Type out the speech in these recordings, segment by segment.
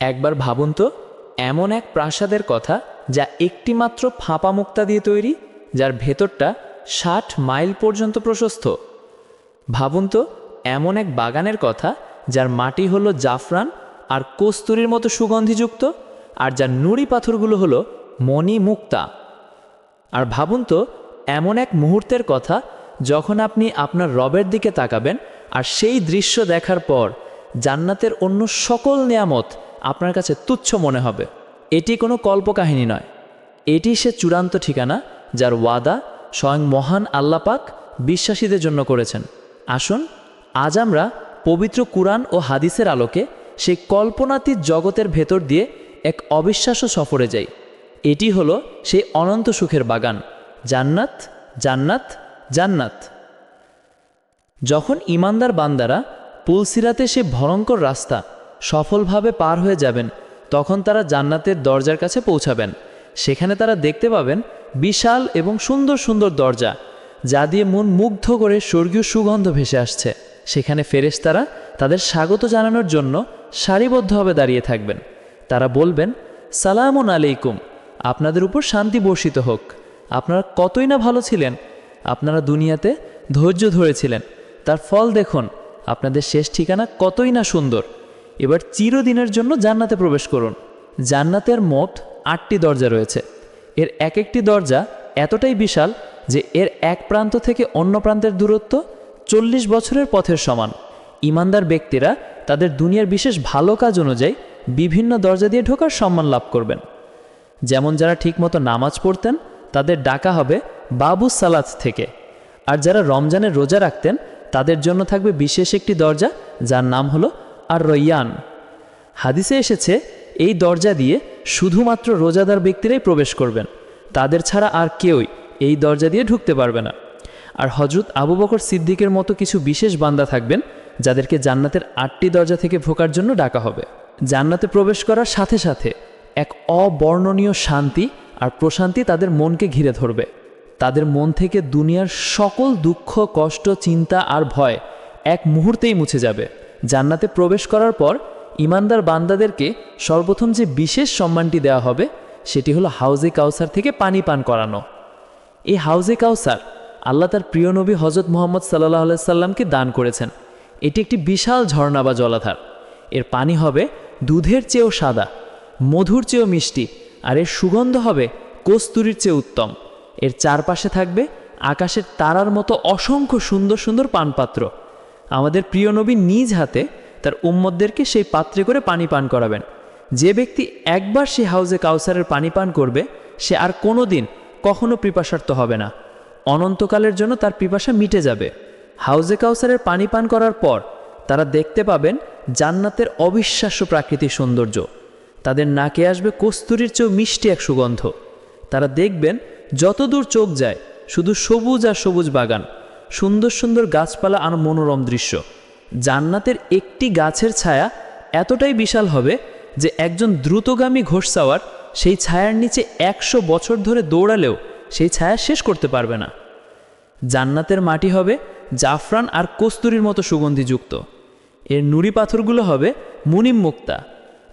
একবার ভাবুন তো, এমন এক প্রাসাদের কথা যা একটিমাত্র ফাঁপা মুক্তা দিয়ে তৈরি, যার ভেতরটা ষাট মাইল পর্যন্ত প্রশস্ত। ভাবুন তো, এমন এক বাগানের কথা যার মাটি হলো জাফরান আর কস্তুরীর মতো সুগন্ধিযুক্ত আর যার নুড়ি পাথরগুলো হলো মণি মুক্তা আর ভাবুন তো, এমন এক মুহূর্তের কথা যখন আপনি আপনার রবের দিকে তাকাবেন আর সেই দৃশ্য দেখার পর জান্নাতের অন্য সকল নিয়ামত আপনার কাছে তুচ্ছ মনে হবে। এটি কোনো কল্পকাহিনী নয়। এটি সে চূড়ান্ত ঠিকানা যার ওয়াদা স্বয়ং মহান আল্লাপাক বিশ্বাসীদের জন্য করেছেন। আসুন, আজ আমরা পবিত্র কুরআন ও হাদিসের আলোকে সেই কল্পনাতীত জগতের ভেতর দিয়ে এক অবিশ্বাস্য সফরে যাই। এটি হলো সেই অনন্ত সুখের বাগান। জান্নাত জান্নাত জান্নাত। যখন ইমানদার বান্দারা পুলসিরাতে সে ভয়ঙ্কর রাস্তা সফলভাবে পার হয়ে যাবেন, তখন তারা জান্নাতের দরজার কাছে পৌঁছাবেন। সেখানে তারা দেখতে পাবেন বিশাল এবং সুন্দর সুন্দর দরজা, যা দিয়ে মন মুগ্ধ করে স্বর্গীয় সুগন্ধ ভেসে আসছে। সেখানে ফেরেশতারা তাদের স্বাগত জানানোর জন্য সারিবদ্ধভাবে দাঁড়িয়ে থাকবেন। তারা বলবেন, সালামুন আলাইকুম, আপনাদের উপর শান্তি বর্ষিত হোক। আপনারা কতই না ভালো ছিলেন। আপনারা দুনিয়াতে ধৈর্য ধরেছিলেন। তার ফল দেখুন, আপনাদের শেষ ঠিকানা কতই না সুন্দর। এবার চিরদিনের জন্য জান্নাতে প্রবেশ করুন। জান্নাতের মোট আটটি দরজা রয়েছে। এর এক একটি দরজা এতটাই বিশাল যে এর এক প্রান্ত থেকে অন্য প্রান্তের দূরত্ব চল্লিশ বছরের পথের সমান। ইমানদার ব্যক্তিরা তাদের দুনিয়ার বিশেষ ভালো কাজ অনুযায়ী বিভিন্ন দরজা দিয়ে ঢোকার সম্মান লাভ করবেন। যেমন যারা ঠিকমতো নামাজ পড়তেন, তাদের ডাকা হবে বাবু সালাত থেকে। আর যারা রমজানের রোজা রাখতেন, তাদের জন্য থাকবে বিশেষ একটি দরজা, যার নাম হলো আর রৈয়ান হাদিসে এসেছে, এই দরজা দিয়ে শুধুমাত্র রোজাদার ব্যক্তিরাই প্রবেশ করবেন। তাদের ছাড়া আর কেউই এই দরজা দিয়ে ঢুকতে পারবে না। আর হজরত আবু বকর সিদ্দিকের মতো কিছু বিশেষ বান্দা থাকবেন, যাদেরকে জান্নাতের আটটি দরজা থেকে ঢোকার জন্য ডাকা হবে। জান্নাতে প্রবেশ করার সাথে সাথে এক অবর্ণনীয় শান্তি আর প্রশান্তি তাদের মনকে ঘিরে ধরবে। তাদের মন থেকে দুনিয়ার সকল দুঃখ, কষ্ট, চিন্তা আর ভয় এক মুহূর্তেই মুছে যাবে। জান্নাতে প্রবেশ করার পর ইমানদার বান্দাদেরকে সর্বপ্রথম যে বিশেষ সম্মানটি দেওয়া হবে, সেটি হলো হাউজে কাউসার থেকে পানি পান করানো। এই হাউজে কাউসার আল্লাহ তার প্রিয় নবী হজরত মোহাম্মদ সাল্লাহ সাল্লামকে দান করেছেন। এটি একটি বিশাল ঝর্ণা বা জলাধার। এর পানি হবে দুধের চেয়েও সাদা, মধুর চেয়েও মিষ্টি, আর এর সুগন্ধ হবে কস্তুরির চেয়ে উত্তম। এর চারপাশে থাকবে আকাশের তারার মতো অসংখ্য সুন্দর সুন্দর পানপাত্র। আমাদের প্রিয় নবী নিজ হাতে তার উম্মদদেরকে সেই পাত্রে করে পানি পান করাবেন। যে ব্যক্তি একবার সে হাউজে কাউসারের পানি পান করবে, সে আর কোনো দিন কখনো পিপাসার্থ হবে না। অনন্তকালের জন্য তার পিপাসা মিটে যাবে। হাউজে কাউসারের পানি পান করার পর তারা দেখতে পাবেন জান্নাতের অবিশ্বাস্য প্রাকৃতিক সৌন্দর্য। তাদের নাকে আসবে কস্তুরির চেয়েও মিষ্টি এক সুগন্ধ। তারা দেখবেন যতদূর চোখ যায়, শুধু সবুজ আর সবুজ বাগান। সুন্দর সুন্দর গাছপালা আর মনোরম দৃশ্য। জান্নাতের একটি গাছের ছায়া এতটাই বিশাল হবে যে একজন দ্রুতগামী ঘোষসাওয়ার সেই ছায়ার নিচে একশো বছর ধরে দৌড়ালেও সেই ছায়া শেষ করতে পারবে না। জান্নাতের মাটি হবে জাফরান আর কস্তুরির মতো সুগন্ধিযুক্ত। এর নুড়ি পাথরগুলো হবে মুনিম মুক্তা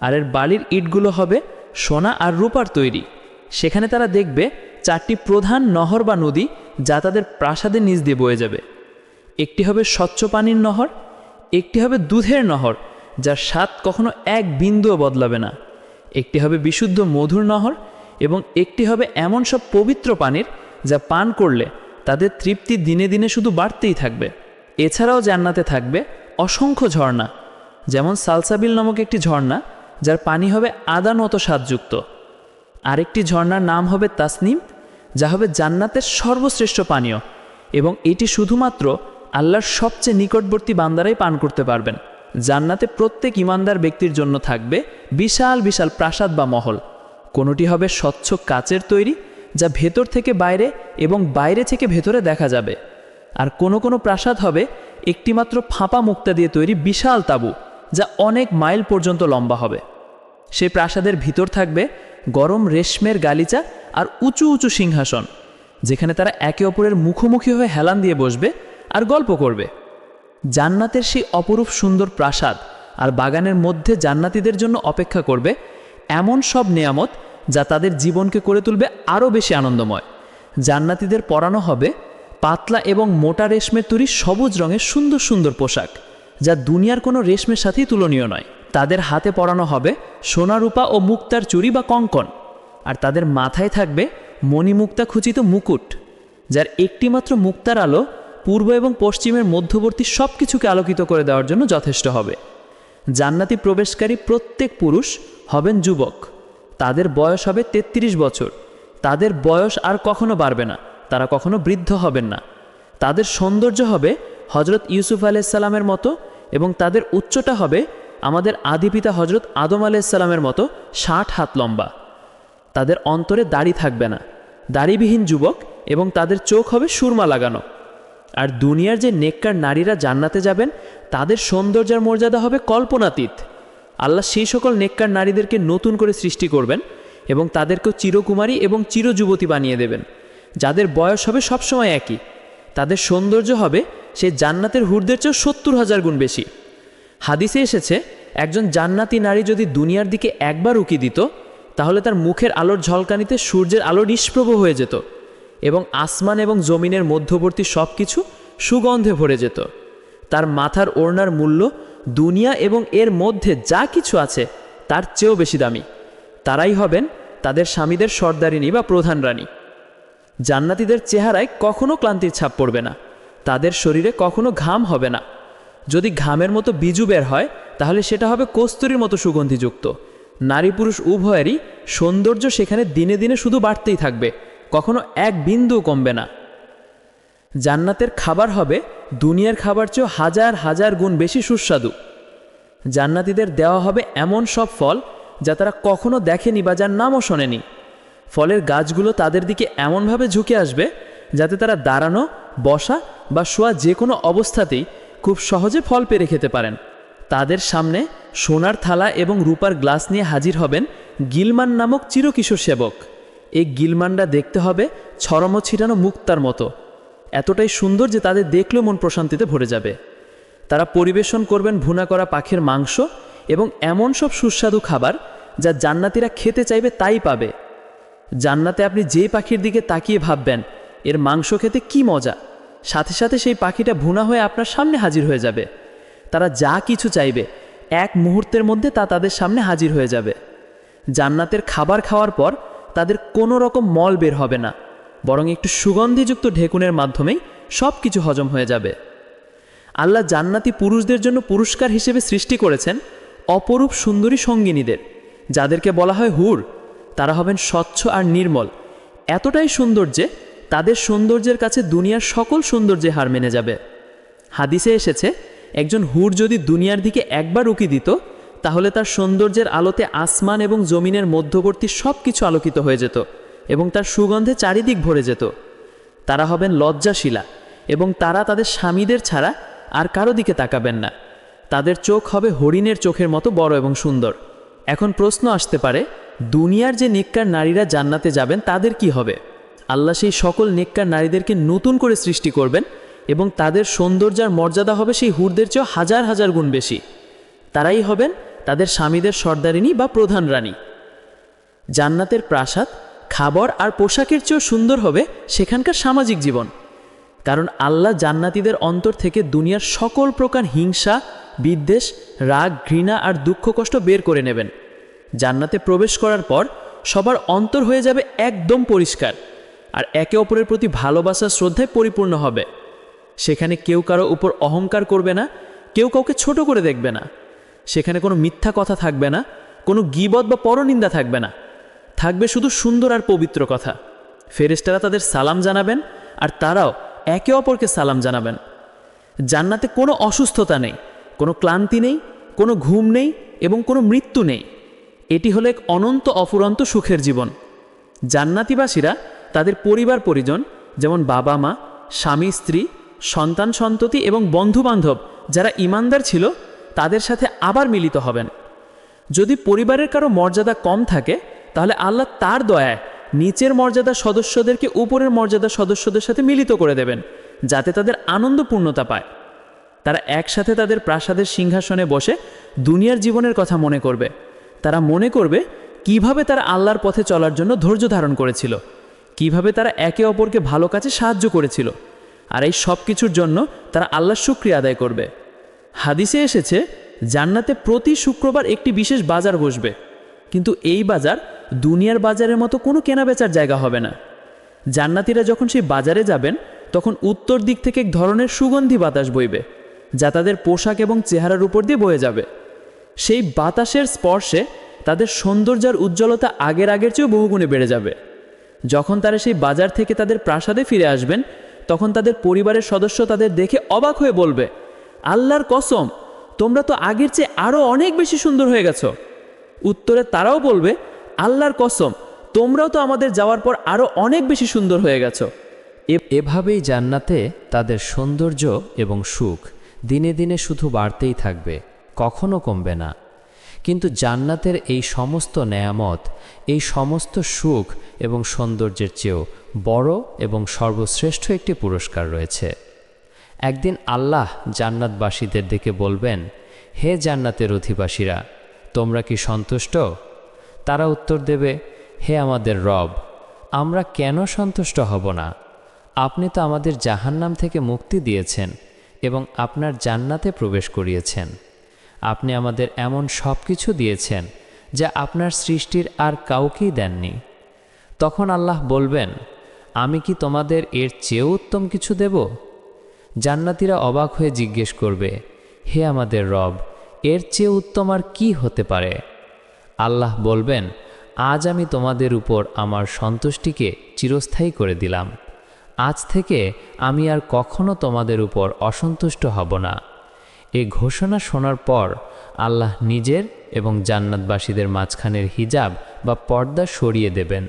আর এর বালির ইটগুলো হবে সোনা আর রূপার তৈরি। সেখানে তারা দেখবে চারটি প্রধান নহর বা নদী যা তাদের প্রাসাদের নিচ দিয়ে বয়ে যাবে। একটি হবে স্বচ্ছ পানির নহর, একটি হবে দুধের নহর, যার স্বাদ কখনো এক বিন্দুও বদলাবে না। একটি হবে বিশুদ্ধ মধুর নহর এবং একটি হবে এমন সব পবিত্র পানির যা পান করলে তাদের তৃপ্তি দিনে দিনে শুধু বাড়তেই থাকবে। এছাড়াও জান্নাতে থাকবে অসংখ্য ঝর্ণা, যেমন সালসাবিল নামক একটি ঝর্ণা, যার পানি হবে আদান মতো স্বাদযুক্ত আরেকটি ঝর্ণার নাম হবে তাসনিম যা হবে জান্নাতের সর্বশ্রেষ্ঠ পানীয় এবং এটি শুধুমাত্র আল্লাহর সবচেয়ে নিকটবর্তী বান্দারাই পান করতে পারবেন। জান্নাতে প্রত্যেক ইমানদার ব্যক্তির জন্য থাকবে বিশাল বিশাল প্রাসাদ বা মহল। কোনোটি হবে স্বচ্ছ কাচের তৈরি, যা ভেতর থেকে বাইরে এবং বাইরে থেকে ভেতরে দেখা যাবে। আর কোনো কোনো প্রাসাদ হবে একটিমাত্র ফাঁপা মুক্তা দিয়ে তৈরি বিশাল তাঁবু, যা অনেক মাইল পর্যন্ত লম্বা হবে। সেই প্রাসাদের ভিতর থাকবে গরম রেশমের গালিচা আর উঁচু উঁচু সিংহাসন, যেখানে তারা একে অপরের মুখোমুখি হয়ে হেলান দিয়ে বসবে আর গল্প করবে। জান্নাতের সেই অপরূপ সুন্দর প্রাসাদ আর বাগানের মধ্যে জান্নাতীদের জন্য অপেক্ষা করবে এমন সব নেয়ামত যা তাদের জীবনকে করে তুলবে আরও বেশি আনন্দময়। জান্নাতীদের পরানো হবে পাতলা এবং মোটা রেশমের তৈরি সবুজ রঙের সুন্দর সুন্দর পোশাক, যা দুনিয়ার কোনো রেশমের সাথেই তুলনীয় নয়। তাদের হাতে পরানো হবে সোনারূপা ও মুক্তার চুরি বা কঙ্কন। আর তাদের মাথায় থাকবে মণিমুক্তা খুচিত মুকুট, যার একটিমাত্র মুক্তার আলো পূর্ব এবং পশ্চিমের মধ্যবর্তী সব কিছুকে আলোকিত করে দেওয়ার জন্য যথেষ্ট হবে। জান্নাতি প্রবেশকারী প্রত্যেক পুরুষ হবেন যুবক। তাদের বয়স হবে ৩৩ বছর। তাদের বয়স আর কখনো বাড়বে না। তারা কখনো বৃদ্ধ হবেন না। তাদের সৌন্দর্য হবে হজরত ইউসুফ আলাইসাল্লামের মতো এবং তাদের উচ্চতা হবে আমাদের আদি পিতা হজরত আদম আলাইসাল্লামের মতো ষাট হাত লম্বা। তাদের অন্তরে দাড়ি থাকবে না। দাড়িবিহীন যুবক এবং তাদের চোখ হবে সুরমা লাগানো। আর দুনিয়ার যে নেককার নারীরা জান্নাতে যাবেন, তাদের সৌন্দর্যের মর্যাদা হবে কল্পনাতীত। আল্লাহ সেই সকল নেককার নারীদেরকে নতুন করে সৃষ্টি করবেন এবং তাদেরকেও চিরকুমারী এবং চিরযুবতী বানিয়ে দেবেন। যাদের বয়স হবে সবসময় একই। তাদের সৌন্দর্য হবে সে জান্নাতের হুরদের চেয়েও সত্তর হাজার গুণ বেশি। হাদিসে এসেছে, একজন জান্নাতি নারী যদি দুনিয়ার দিকে একবার উকি দিত, তাহলে তার মুখের আলোর ঝলকানিতে সূর্যের আলো নিষ্প্রভ হয়ে যেত এবং আসমান এবং জমিনের মধ্যবর্তী সব কিছু সুগন্ধে ভরে যেত। তার মাথার ওড়নার মূল্য দুনিয়া এবং এর মধ্যে যা কিছু আছে, তার চেয়েও বেশি দামি। তারাই হবেন তাদের স্বামীদের সর্দারিনী বা প্রধান রানী। জান্নাতীদের চেহারায় কখনো ক্লান্তির ছাপ পড়বে না। তাদের শরীরে কখনো ঘাম হবে না। যদি ঘামের মতো বিজু বের হয়, তাহলে সেটা হবে কস্তুরির মতো সুগন্ধিযুক্ত। নারী পুরুষ উভয়েরই সৌন্দর্য সেখানে দিনে দিনে শুধু বাড়তেই থাকবে, কখনো এক বিন্দু কমবে না। জান্নাতের খাবার হবে, দুনিয়ার খাবার চেয়েও হাজার হাজার গুণ বেশি সুস্বাদু। জান্নাতীদের দেওয়া হবে এমন সব ফল, যা তারা কখনো দেখেনি বা যার নামও শোনেনি। ফলের গাছগুলো তাদের দিকে এমনভাবে ঝুঁকে আসবে, যাতে তারা দাঁড়ানো, বসা বা শোয়া যে কোনো অবস্থাতেই খুব সহজে ফল পেরে খেতে পারেন। তাদের সামনে সোনার থালা এবং রূপার গ্লাস নিয়ে হাজির হবেন গিলমান নামক চিরকিশোর সেবক। এই গিলমানরা দেখতে হবে ছরম ছিটানো মুক্তার মতো। এতটাই সুন্দর যে তাদের দেখলেও মন প্রশান্তিতে ভরে যাবে। তারা পরিবেশন করবেন ভুনা করা পাখির মাংস এবং এমন সব সুস্বাদু খাবার যা জান্নাতিরা খেতে চাইবে তাই পাবে। জান্নাতে আপনি যে পাখির দিকে তাকিয়ে ভাববেন, এর মাংস খেতে কি মজা। সাথে সাথে সেই পাখিটা ভুনা হয়ে আপনার সামনে হাজির হয়ে যাবে। তারা যা কিছু চাইবে, এক মুহূর্তের মধ্যে তা তাদের সামনে হাজির হয়ে যাবে। জান্নাতের খাবার খাওয়ার পর তাদের কোনো রকম মল বের হবে না, বরং একটু সুগন্ধিযুক্ত ঢেকুনের মাধ্যমেই সব কিছু হজম হয়ে যাবে। আল্লাহ জান্নাতি পুরুষদের জন্য পুরস্কার হিসেবে সৃষ্টি করেছেন অপরূপ সুন্দরী সঙ্গিনীদের, যাদেরকে বলা হয় হুর। তারা হবেন স্বচ্ছ আর নির্মল, এতটাই সুন্দর যে তাদের সৌন্দর্যের কাছে দুনিয়ার সকল সৌন্দর্যে হার মেনে যাবে। হাদিসে এসেছে, একজন হুর যদি দুনিয়ার দিকে একবার উকি দিত, তাহলে তার সৌন্দর্যের আলোতে আসমান এবং জমিনের মধ্যবর্তী সব কিছু আলোকিত হয়ে যেত এবং তার সুগন্ধে চারিদিক ভরে যেত। তারা হবেন লজ্জাশীলা এবং তারা তাদের স্বামীদের ছাড়া আর কারও দিকে তাকাবেন না। তাদের চোখ হবে হরিণের চোখের মতো বড় এবং সুন্দর। এখন প্রশ্ন আসতে পারে, দুনিয়ার যে নেককার নারীরা জান্নাতে যাবেন তাদের কি হবে? আল্লাহ সেই সকল নেককার নারীদেরকে নতুন করে সৃষ্টি করবেন এবং তাদের সৌন্দর্যার মর্যাদা হবে সেই হুরদের চেয়েও হাজার হাজার গুণ বেশি। তারাই হবেন তাদের স্বামীদের সর্দারিনী বা প্রধান রানী। জান্নাতের প্রাসাদ, খাবার আর পোশাকের চেয়েও সুন্দর হবে সেখানকার সামাজিক জীবন। কারণ আল্লাহ জান্নাতীদের অন্তর থেকে দুনিয়ার সকল প্রকার হিংসা, বিদ্বেষ, রাগ, ঘৃণা আর দুঃখ কষ্ট বের করে নেবেন। জান্নাতে প্রবেশ করার পর সবার অন্তর হয়ে যাবে একদম পরিষ্কার। আর একে অপরের প্রতি ভালোবাসা শ্রদ্ধায় পরিপূর্ণ হবে। সেখানে কেউ কারও উপর অহংকার করবে না, কেউ কাউকে ছোট করে দেখবে না। সেখানে কোনো মিথ্যা কথা থাকবে না, কোনো গিবদ বা পরনিন্দা থাকবে না। থাকবে শুধু সুন্দর আর পবিত্র কথা। ফেরেস্তারা তাদের সালাম জানাবেন আর তারাও একে অপরকে সালাম জানাবেন। জান্নাতে কোনো অসুস্থতা নেই, কোনো ক্লান্তি নেই, কোনো ঘুম নেই এবং কোনো মৃত্যু নেই। এটি হলো এক অনন্ত অফুরন্ত সুখের জীবন। জান্নাতিবাসীরা তাদের পরিবার পরিজন, যেমন বাবা মা, স্বামী, স্ত্রী, সন্তান সন্ততি এবং বন্ধুবান্ধব যারা ইমানদার ছিল, তাদের সাথে আবার মিলিত হবেন। যদি পরিবারের কারও মর্যাদা কম থাকে, তাহলে আল্লাহ তার দয়ায় নিচের মর্যাদা সদস্যদেরকে উপরের মর্যাদা সদস্যদের সাথে মিলিত করে দেবেন, যাতে তাদের আনন্দ পূর্ণতা পায়। তারা একসাথে তাদের প্রাসাদের সিংহাসনে বসে দুনিয়ার জীবনের কথা মনে করবে। তারা মনে করবে কীভাবে তারা আল্লাহর পথে চলার জন্য ধৈর্য ধারণ করেছিল। কীভাবে তারা একে অপরকে ভালো কাজে সাহায্য করেছিল, আর এই সব কিছুর জন্য তারা আল্লাহর শুক্রিয়া আদায় করবে। হাদিসে এসেছে, জান্নাতে প্রতি শুক্রবার একটি বিশেষ বাজার বসবে, কিন্তু এই বাজার দুনিয়ার বাজারের মতো কোনো কেনাবেচার জায়গা হবে না। জান্নাতিরা যখন সেই বাজারে যাবেন, তখন উত্তর দিক থেকে এক ধরনের সুগন্ধি বাতাস বইবে, যা তাদের পোশাক এবং চেহারার উপর দিয়ে বয়ে যাবে। সেই বাতাসের স্পর্শে তাদের সৌন্দর্যার উজ্জ্বলতা আগের আগের চেয়েও বহুগুণে বেড়ে যাবে। যখন তারা সেই বাজার থেকে তাদের প্রাসাদে ফিরে আসবেন, তখন তাদের পরিবারের সদস্য তাদের দেখে অবাক হয়ে বলবে, আল্লাহর কসম, তোমরা তো আগের চেয়ে আরও অনেক বেশি সুন্দর হয়ে গেছো। উত্তরে তারাও বলবে, আল্লাহর কসম, তোমরাও তো আমাদের যাওয়ার পর আরও অনেক বেশি সুন্দর হয়ে গেছো। এভাবেই জান্নাতে তাদের সৌন্দর্য এবং সুখ দিনে দিনে শুধু বাড়তেই থাকবে, কখনো কমবে না। কিন্তু জান্নাতের এই সমস্ত নেয়ামত, এই সমস্ত সুখ এবং সৌন্দর্যের চেয়েও বড় এবং সর্বশ্রেষ্ঠ একটি পুরস্কার রয়েছে। একদিন আল্লাহ জান্নাতবাসীদের দিকে বলবেন, হে জান্নাতের অধিবাসীরা, তোমরা কি সন্তুষ্ট? তারা উত্তর দেবে, হে আমাদের রব, আমরা কেন সন্তুষ্ট হব না? আপনি তো আমাদের জাহান্নাম থেকে মুক্তি দিয়েছেন এবং আপনার জান্নাতে প্রবেশ করিয়েছেন। আপনি আমাদের এমন সব কিছু দিয়েছেন যা আপনার সৃষ্টির আর কাউকেই দেননি। তখন আল্লাহ বলবেন, আমি কি তোমাদের এর চেয়েও উত্তম কিছু দেব? জান্নাতিরা অবাক হয়ে জিজ্ঞেস করবে, হে আমাদের রব, এর চেয়ে উত্তম আর কি হতে পারে? আল্লাহ বলবেন, আজ আমি তোমাদের উপর আমার সন্তুষ্টিকে চিরস্থায়ী করে দিলাম। আজ থেকে আমি আর কখনো তোমাদের উপর অসন্তুষ্ট হব না। এ ঘোষণা শোনার পর আল্লাহ নিজের এবং জান্নাতবাসীদের মাঝখানের হিজাব বা পর্দা সরিয়ে দেবেন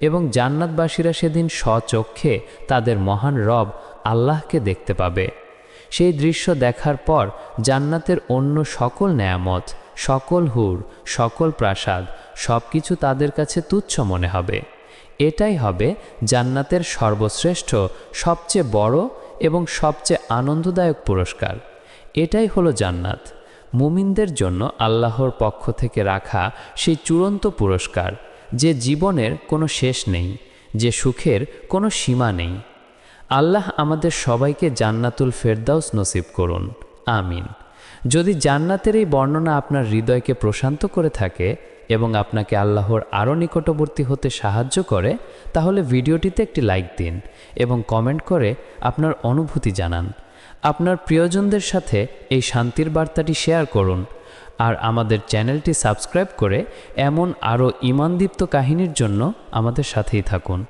এবং জান্নাতবাসীরা সেদিন স্বচক্ষে তাদের মহান রব আল্লাহকে দেখতে পাবে। সেই দৃশ্য দেখার পর জান্নাতের অন্য সকল নেয়ামত, সকল হুর, সকল প্রাসাদ সব কিছু তাদের কাছে তুচ্ছ মনে হবে। এটাই হবে জান্নাতের সর্বশ্রেষ্ঠ, সবচেয়ে বড় এবং সবচেয়ে আনন্দদায়ক পুরস্কার। এটাই হলো জান্নাত। মুমিনদের জন্য আল্লাহর পক্ষ থেকে রাখা সেই চূড়ান্ত পুরস্কার, যে জীবনের কোনো শেষ নেই, যে সুখের কোনো সীমা নেই। আল্লাহ আমাদের সবাইকে জান্নাতুল ফেরদাউস নসিব করুন। আমিন। যদি জান্নাতের এই বর্ণনা আপনার হৃদয়কে প্রশান্ত করে থাকে এবং আপনাকে আল্লাহর আরও নিকটবর্তী হতে সাহায্য করে, তাহলে ভিডিওটিতে একটি লাইক দিন এবং কমেন্ট করে আপনার অনুভূতি জানান। আপনার প্রিয়জনদের সাথে এই শান্তির বার্তাটি শেয়ার করুন আর আমাদের চ্যানেলটি সাবস্ক্রাইব করে এমন আরও ইমানদীপ্ত কাহিনীর জন্য আমাদের সাথেই থাকুন।